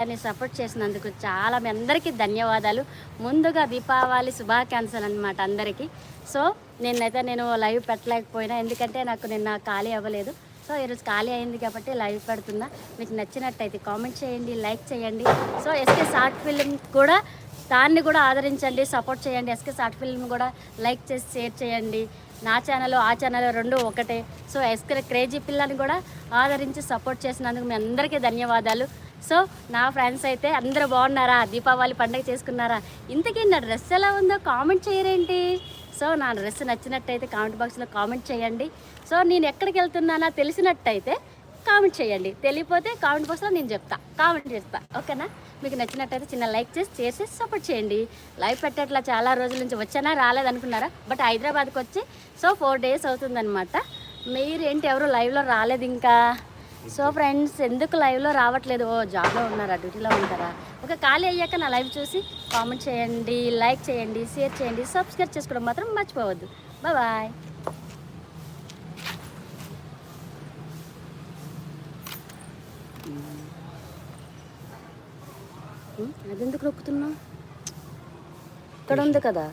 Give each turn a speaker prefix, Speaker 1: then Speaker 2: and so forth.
Speaker 1: దాన్ని సపోర్ట్ చేసినందుకు చాలా మీ అందరికీ ధన్యవాదాలు ముందుగా దీపావళి శుభాకాంక్షలు అనమాట అందరికీ సో నిన్నైతే నేను లైవ్ పెట్టలేకపోయినా ఎందుకంటే నాకు నిన్న ఖాళీ అవ్వలేదు సో ఈరోజు ఖాళీ అయింది కాబట్టి లైవ్ పెడుతున్నా మీకు నచ్చినట్టయితే కామెంట్ చేయండి లైక్ చేయండి సో ఎస్కే షార్ట్ ఫిల్మ్ కూడా దాన్ని కూడా ఆదరించండి సపోర్ట్ చేయండి ఎస్కే షార్ట్ ఫిల్మ్ కూడా లైక్ చేసి షేర్ చేయండి నా ఛానల్ ఆ ఛానల్ రెండు ఒకటే సో ఎస్కే క్రేజీ పిల్లని కూడా ఆదరించి సపోర్ట్ చేసినందుకు మీ అందరికీ ధన్యవాదాలు సో నా ఫ్రెండ్స్ అయితే అందరూ బాగున్నారా దీపావళి పండగ చేసుకున్నారా ఇంతకీ నా డ్రెస్ ఎలా ఉందో కామెంట్ చేయరేంటి సో నా డ్రెస్ నచ్చినట్టయితే కామెంట్ బాక్స్లో కామెంట్ చేయండి సో నేను ఎక్కడికి వెళ్తున్నానా తెలిసినట్టయితే కామెంట్ చేయండి తెలియపోతే కామెంట్ బాక్స్లో నేను చెప్తా కామెంట్ చేస్తా ఓకేనా మీకు నచ్చినట్టయితే చిన్న లైక్ చేసి చేసి సపోర్ట్ చేయండి లైవ్ పెట్టేట్లా చాలా రోజుల నుంచి వచ్చానా రాలేదనుకున్నారా బట్ హైదరాబాద్కి వచ్చి సో ఫోర్ డేస్ అవుతుందనమాట మీరేంటి ఎవరు లైవ్లో రాలేదు ఇంకా సో ఫ్రెండ్స్ ఎందుకు లైవ్లో రావట్లేదు ఓ జాబ్లో ఉన్నారా డ్యూటీలో ఉంటారా ఒక ఖాళీ అయ్యాక నా లైవ్ చూసి కామెంట్ చేయండి లైక్ చేయండి షేర్ చేయండి సబ్స్క్రైబ్ చేసుకోవడం మాత్రం మర్చిపోవద్దు బాయ్ అదెందుకు నొక్కుతున్నావు ఇక్కడ ఉంది కదా